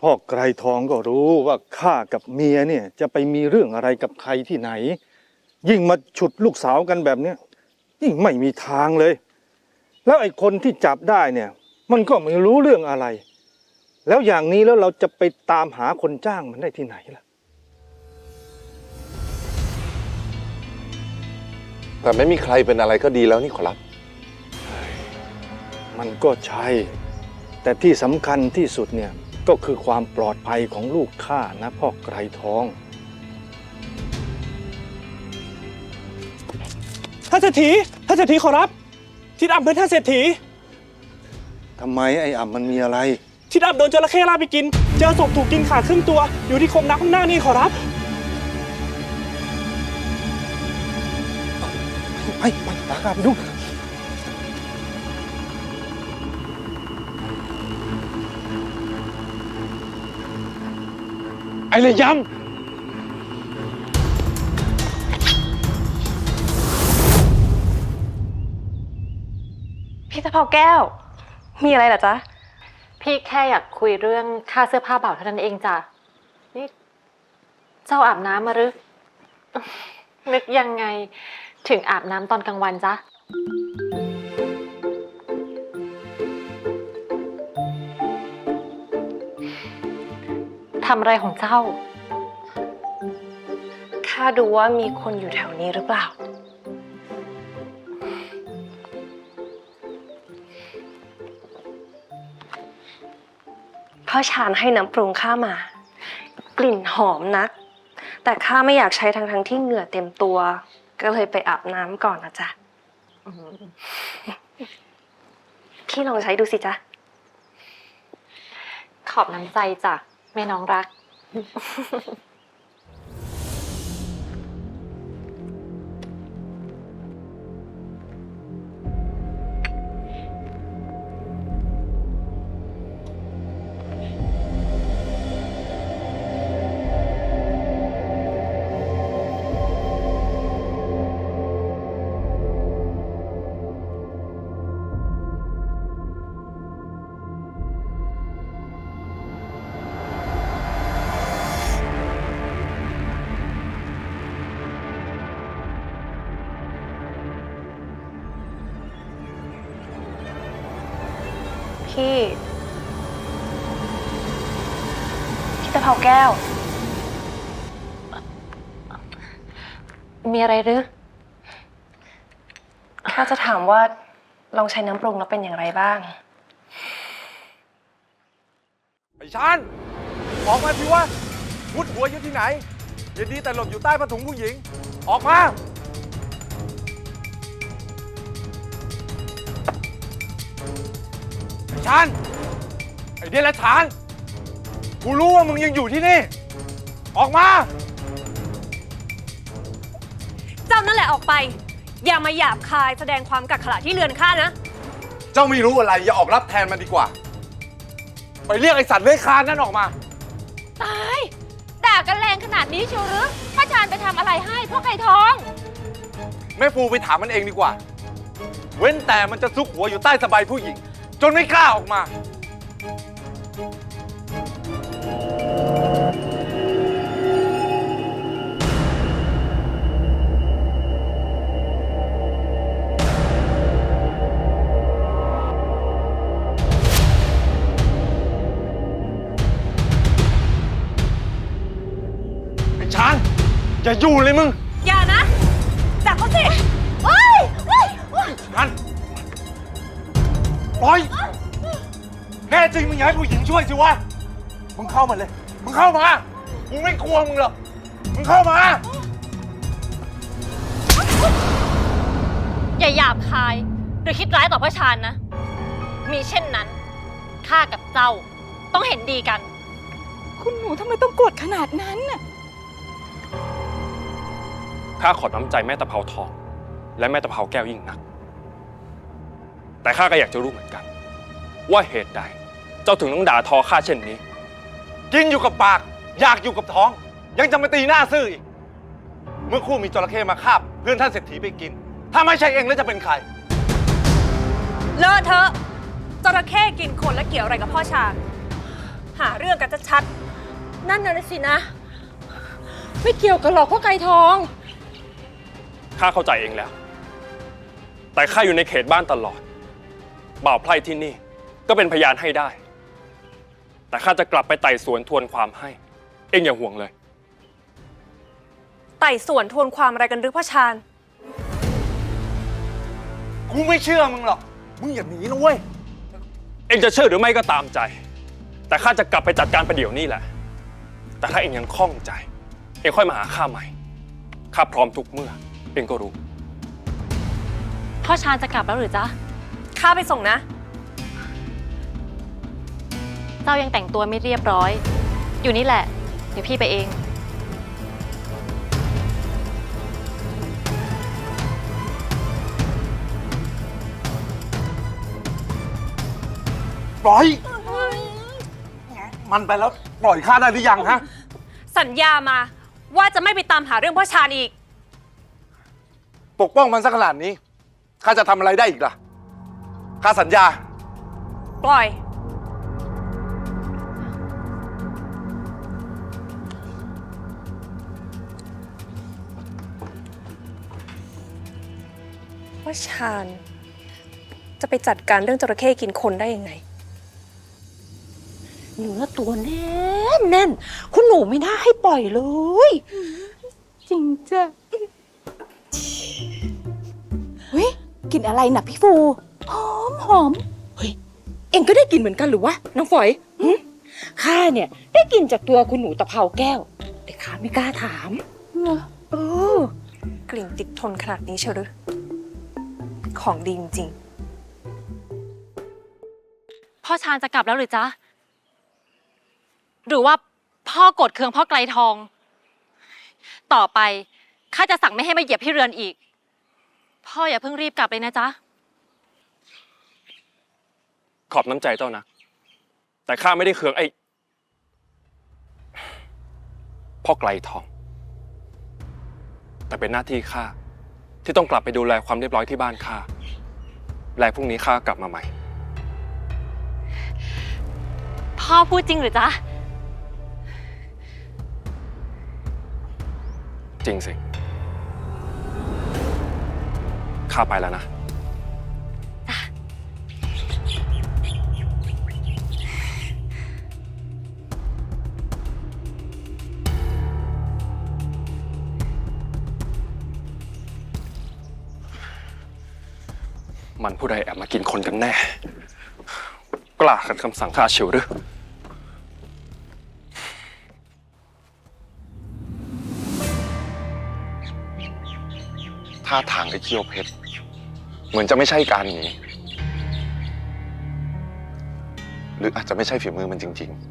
พ่อไกรทองก็รู้ว่าข้ากับเมียเนี่ยจะไปมีเรื่องอะไรกับใครที่ไหน ยิ่งมาฉุดลูกสาวกันแบบเนี้ยยิ่งไม่มีทางเลย แล้วไอ้คนที่จับได้เนี่ย มันก็ไม่รู้เรื่องอะไร แล้วอย่างนี้แล้วเราจะไปตามหาคนจ้างมันได้ที่ไหนล่ะ แต่ไม่มีใครเป็นอะไรก็ดีแล้วนี่ขอรับ มันก็ใช่ แต่ที่สำคัญที่สุดเนี่ย ก็คือความปลอดภัยของลูกข้านะพ่อไกรทอง ท่านเศรษฐี ท่านเศรษฐีขอรับ ทิดอับเป็นท่านเศรษฐี ทำไมไอ้อ่ำมันมีอะไร ทิดอับโดนจระเข้ล่าไปกิน เจอศพถูกกินขาดครึ่งตัว อยู่ที่คมน้ำข้างหน้านี่ขอรับ ไปไปตามข้าไปดู เลยยพี่ตะเภาแก้ว มีอะไรเหรอจ๊ะ พี่แค่อยากคุยเรื่องค่าเสื้อผ้าเบาเท่านั้นเองจ้ะ นี่ เจ้าอาบน้ำมาหรือ นึกยังไงถึงอาบน้ำตอนกลางวันจ๊ะ ทำอะไรของเจ้า ข้าดูว่ามีคนอยู่แถวนี้หรือเปล่า พ่อชานให้น้ำปรุงข้ามา กลิ่นหอมนัก แต่ข้าไม่อยากใช้ทั้งทั้งๆที่เหงื่อเต็มตัว ก็เลยไปอาบน้ำก่อนนะจ๊ะพี่ลองใช้ดูสิจ๊ะ ขอบน้ำใจจ้ะ แม่น้องรัก พี่พี่ตะเภาแก้ว มีอะไรหรือข้าจะถามว่าลองใช้น้ำปรุงแล้วเป็นอย่างไรบ้างำไอ้ชานออกมาสิวะมุดหัวอยู่ที่ไหนอย่าดีแต่หลบอยู่ใต้ผ้าถุงผู้หญิง ออกมา ชานไอ้เดรัจฉานกูรู้ว่ามึงยังอยู่ที่นี่ ออกมา เจ้านั่นแหละออกไป อย่ามาหยาบคายแสดงความกักขระที่เรือนข้านะ เจ้าไม่รู้อะไร อย่าออกรับแทนมันดีกว่า ไปเรียกไอ้สัตว์เลื้อยคลานนั่นออกมา ตาย ด่ากันแรงขนาดนี้เชียวหรือพระชานไปทำอะไรให้พ่อไก่ทอง แม่ฟูไปถามมันเองดีกว่า เว้นแต่มันจะซุกหัวอยู่ใต้สบายผู้หญิง จนไม่กล้าออกมา ไอ้ช้าง อย่าอยู่เลยมึง อย่านะ จับเขาสิเฮ้ยเฮ้ยเฮ้ยมัน ปล่อย แน่จริงมึงอยากให้ผู้หญิงช่วยสิวะ มึงเข้ามาเลย มึงเข้ามากูไม่กลัวมึงหรอก มึงเข้ามา อย่าหยาบคาย หรือคิดร้ายต่อพระชานนะ มีเช่นนั้นข้ากับเจ้าต้องเห็นดีกัน คุณหนูทำไมต้องโกรธขนาดนั้นน่ะ ข้าขอน้ำใจแม่ตะเภาทอง และแม่ตะเภาแก้วยิ่งนัก แต่ข้าก็อยากจะรู้เหมือนกัน ว่าเหตุใด เจ้าถึงต้องด่าทอข้าเช่นนี้ กินอยู่กับปาก อยากอยู่กับท้อง ยังจะมาตีหน้าซื่ออีก เมื่อครู่มีจระเข้มาคาบ เพื่อนท่านเศรษฐีไปกิน ถ้าไม่ใช่เองแล้วจะเป็นใคร เลอะเทอะจระเข้กินคนและเกี่ยวอะไรกับพ่อชาญหาเรื่องกันชัดๆนั่นน่ะสินะ ไม่เกี่ยวกันหรอกพ่อไก่ทอง ข้าเข้าใจเองแล้ว แต่ข้าอยู่ในเขตบ้านตลอด บ่าวไพร่ที่นี่ ก็เป็นพยานให้ได้ แต่ข้าจะกลับไปไต่สวนทวนความให้ เองอย่าห่วงเลย ไต่สวนทวนความอะไรกันหรือพ่อชาญกูไม่เชื่อมึงหรอก มึงอย่าหนีนะเว้ย เองจะเชื่อหรือไม่ก็ตามใจ แต่ข้าจะกลับไปจัดการประเดี๋ยวนี้แหละ แต่ถ้าเองยังคล่องใจ เองค่อยมาหาข้าใหม่ ข้าพร้อมทุกเมื่อ เองก็รู้ พ่อชานจะกลับแล้วหรือจ๊ะ ข้าไปส่งนะ เจ้ายังแต่งตัวไม่เรียบร้อย อยู่นี่แหละ เดี๋ยวพี่ไปเอง ปล่อย มันไปแล้วปล่อยข้าได้หรือยังฮะ สัญญามาว่าจะไม่ไปตามหาเรื่องพ่อชาญอีก ปกป้องมันสักขนาดนี้ ข้าจะทำอะไรได้อีกล่ะ ข้าสัญญา ปล่อย ว่าชาญ จะไปจัดการเรื่องจระเข้กินคนได้ยังไง เนื้อตัวแน่นแน่น คุณหนูไม่น่าให้ปล่อยเลย จริงจ้ะเฮ้ยกลินอะไรนะพี่ฟูหอ มหอมเฮ้ยเอ็งก็ได้กลินเหมือนกันหรือวะน้องฝอยหึข้าเนี่ย ได้กลินจากตัวคุณหนูตะเภาแก้ว แต่ข้าไม่กล้าถามเออกลิ่นติดทนขนาดนี้เชียวหรือของดีจริงพ่อชานจะกลับแล้วหรือจ๊ะ หรือว่าพ่อกดเคืองพ่อไกลทอง ต่อไปข้าจะสั่งไม่ให้มาเหยียบพี่เรือนอีก พ่ออย่าเพิ่งรีบกลับเลยนะจ๊ะ ขอบน้ำใจเจ้านะ แต่ข้าไม่ได้เคืองไอ้พ่อไกลทอง แต่เป็นหน้าที่ข้าที่ต้องกลับไปดูแลความเรียบร้อยที่บ้านข้าและพรุ่งนี้ข้ากลับมาใหม่ พ่อพูดจริงหรือจ๊ะ จริงสิ ข้าไปแล้วนะ มันผู้ใดแอบมากินคนกันแน่ กล้าขัดคำสั่งข้าเฉียวหรือท่าทางไอ้เขี้ยวเพชร เหมือนจะไม่ใช่การหนีหรืออาจจะไม่ใช่ฝีมือมันจริง ๆ